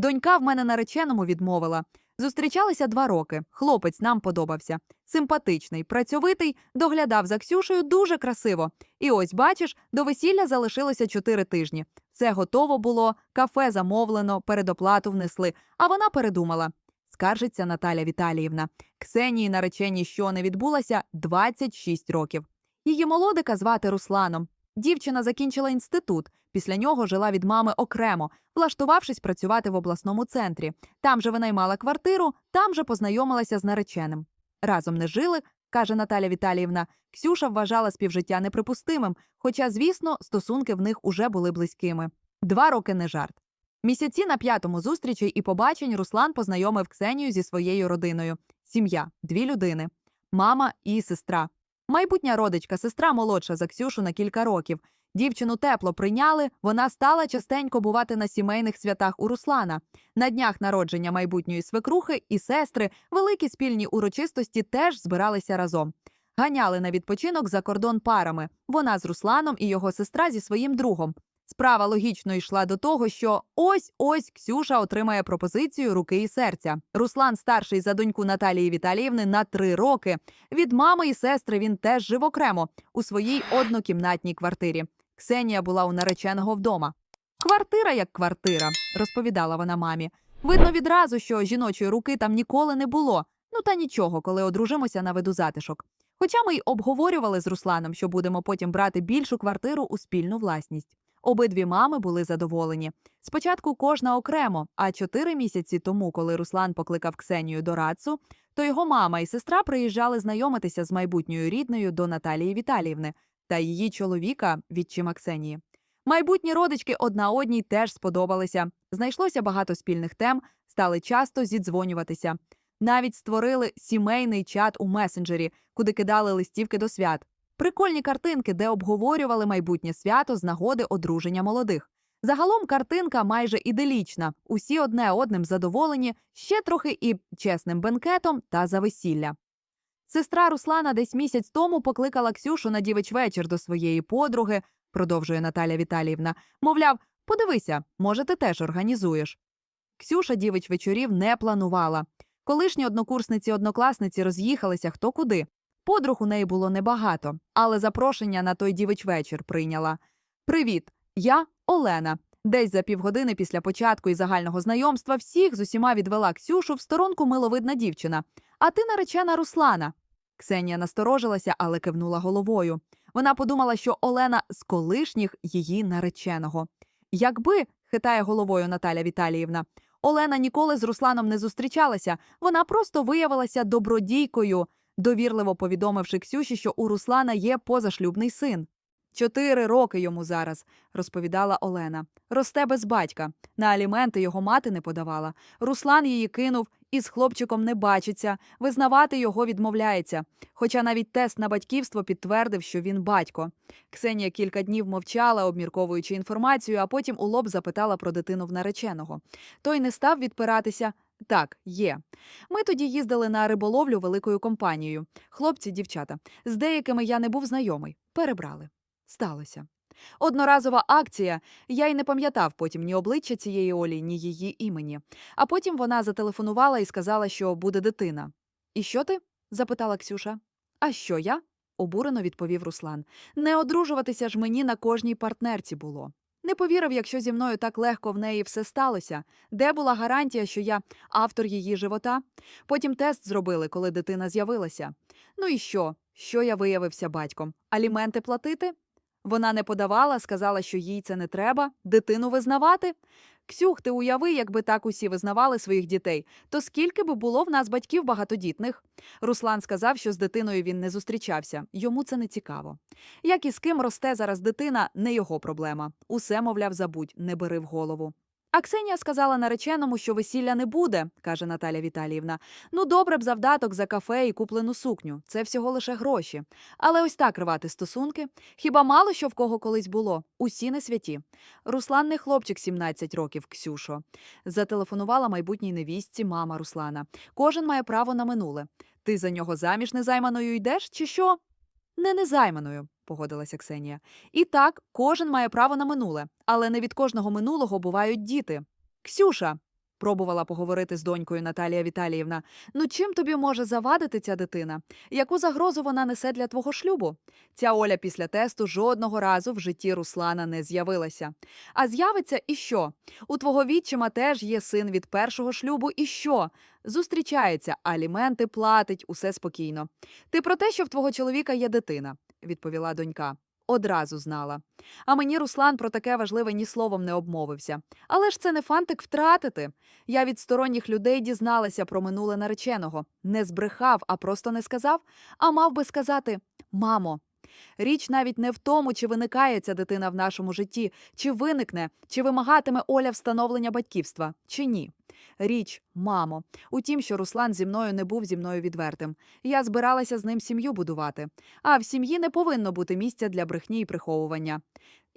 Донька в мене нареченому відмовила. Зустрічалися два роки. Хлопець нам подобався. Симпатичний, працьовитий, доглядав за Ксюшею дуже красиво. І ось, бачиш, до весілля залишилося чотири тижні. Все готово було, кафе замовлено, передоплату внесли, а вона передумала. Скаржиться Наталя Віталіївна. Ксенії нареченій, що не відбулася, 26 років. Її молодика звати Русланом. Дівчина закінчила інститут. Після нього жила від мами окремо, влаштувавшись працювати в обласному центрі. Там же винаймала квартиру, там же познайомилася з нареченим. Разом не жили, каже Наталя Віталіївна. Ксюша вважала співжиття неприпустимим, хоча, звісно, стосунки в них уже були близькими. Два роки не жарт. Місяці на п'ятому зустрічі і побачень Руслан познайомив Ксенію зі своєю родиною. Сім'я, дві людини, мама і сестра. Майбутня родичка, сестра молодша за Ксюшу на кілька років. Дівчину тепло прийняли, вона стала частенько бувати на сімейних святах у Руслана. На днях народження майбутньої свекрухи і сестри великі спільні урочистості теж збиралися разом. Ганяли на відпочинок за кордон парами. Вона з Русланом і його сестра зі своїм другом. Справа логічно йшла до того, що ось ось Ксюша отримає пропозицію руки і серця. Руслан старший за доньку Наталії Віталіївни на три роки. Від мами і сестри він теж жив окремо у своїй однокімнатній квартирі. Ксенія була у нареченого вдома. Квартира як квартира, розповідала вона мамі. Видно відразу, що жіночої руки там ніколи не було. Ну та нічого, коли одружимося на виду затишок. Хоча ми й обговорювали з Русланом, що будемо потім брати більшу квартиру у спільну власність. Обидві мами були задоволені. Спочатку кожна окремо, а чотири місяці тому, коли Руслан покликав Ксенію до Рацу, то його мама і сестра приїжджали знайомитися з майбутньою рідною до Наталії Віталіївни та її чоловіка, відчима Ксенії. Майбутні родички одна одній теж сподобалися. Знайшлося багато спільних тем, стали часто зідзвонюватися. Навіть створили сімейний чат у месенджері, куди кидали листівки до свят. Прикольні картинки, де обговорювали майбутнє свято з нагоди одруження молодих. Загалом картинка майже іделічна. Усі одне одним задоволені, ще трохи і чесним бенкетом та за весілля. Сестра Руслана десь місяць тому покликала Ксюшу на дівич вечір до своєї подруги, продовжує Наталя Віталіївна. Мовляв, подивися, може, ти теж організуєш. Ксюша дівич вечорів не планувала. Колишні однокурсниці однокласниці роз'їхалися хто куди. Подруг у неї було небагато, але запрошення на той дівич вечір прийняла. Привіт, я Олена. Десь за півгодини після початку і загального знайомства всіх з усіма відвела Ксюшу в сторонку миловидна дівчина. А ти наречена Руслана. Ксенія насторожилася, але кивнула головою. Вона подумала, що Олена з колишніх її нареченого. Якби, хитає головою Наталя Віталіївна, Олена ніколи з Русланом не зустрічалася, вона просто виявилася добродійкою, довірливо повідомивши Ксюші, що у Руслана є позашлюбний син. Чотири роки йому зараз, розповідала Олена. Росте без батька. На аліменти його мати не подавала. Руслан її кинув і з хлопчиком не бачиться, визнавати його відмовляється. Хоча навіть тест на батьківство підтвердив, що він батько. Ксенія кілька днів мовчала, обмірковуючи інформацію, а потім у лоб запитала про дитину в нареченого. Той не став відпиратися. Так, є. Ми тоді їздили на риболовлю великою компанією. Хлопці, дівчата. З деякими я не був знайомий. Перебрали. Сталося. Одноразова акція. Я й не пам'ятав потім ні обличчя цієї Олі, ні її імені. А потім вона зателефонувала і сказала, що буде дитина. І що ти? запитала Ксюша. А що я? обурено відповів Руслан. Не одружуватися ж мені на кожній партнерці було. Не повірив, якщо зі мною так легко в неї все сталося. Де була гарантія, що я автор її живота? Потім тест зробили, коли дитина з'явилася. Ну і що? Що я виявився батьком? Аліменти платити? Вона не подавала, сказала, що їй це не треба, дитину визнавати. Ксюх, ти уяви, якби так усі визнавали своїх дітей, то скільки би було в нас батьків багатодітних? Руслан сказав, що з дитиною він не зустрічався, йому це не цікаво. Як і з ким росте зараз дитина, не його проблема. Усе, мовляв, забудь, не бери в голову. А Ксенія сказала нареченому, що весілля не буде, каже Наталя Віталіївна. Ну, добре б завдаток за кафе і куплену сукню. Це всього лише гроші. Але ось так рвати стосунки. Хіба мало що в кого колись було? Усі не святі. Руслан не хлопчик 17 років, Ксюшо. Зателефонувала майбутній невістці мама Руслана. Кожен має право на минуле. Ти за нього заміж незайманою йдеш, чи що? Не незайманою, погодилася Ксенія. І так, кожен має право на минуле, але не від кожного минулого бувають діти. Ксюша, Пробувала поговорити з донькою Наталія Віталіївна. Ну чим тобі може завадити ця дитина? Яку загрозу вона несе для твого шлюбу? Ця Оля після тесту жодного разу в житті Руслана не з'явилася. А з'явиться і що? У твого відчима теж є син від першого шлюбу, і що? Зустрічається, аліменти платить, усе спокійно. Ти про те, що в твого чоловіка є дитина, відповіла донька. Одразу знала. А мені Руслан про таке важливе ні словом не обмовився. Але ж це не фантик втратити. Я від сторонніх людей дізналася про минуле нареченого. Не збрехав, а просто не сказав, а мав би сказати Мамо. Річ навіть не в тому, чи виникає ця дитина в нашому житті, чи виникне, чи вимагатиме Оля встановлення батьківства, чи ні. Річ, мамо, у тім, що Руслан зі мною не був зі мною відвертим. Я збиралася з ним сім'ю будувати. А в сім'ї не повинно бути місця для брехні і приховування.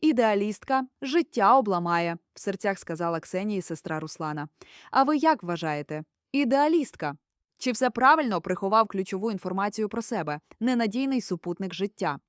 Ідеалістка життя обламає, в серцях сказала Ксенії сестра Руслана. А ви як вважаєте? Ідеалістка? Чи все правильно приховав ключову інформацію про себе, ненадійний супутник життя?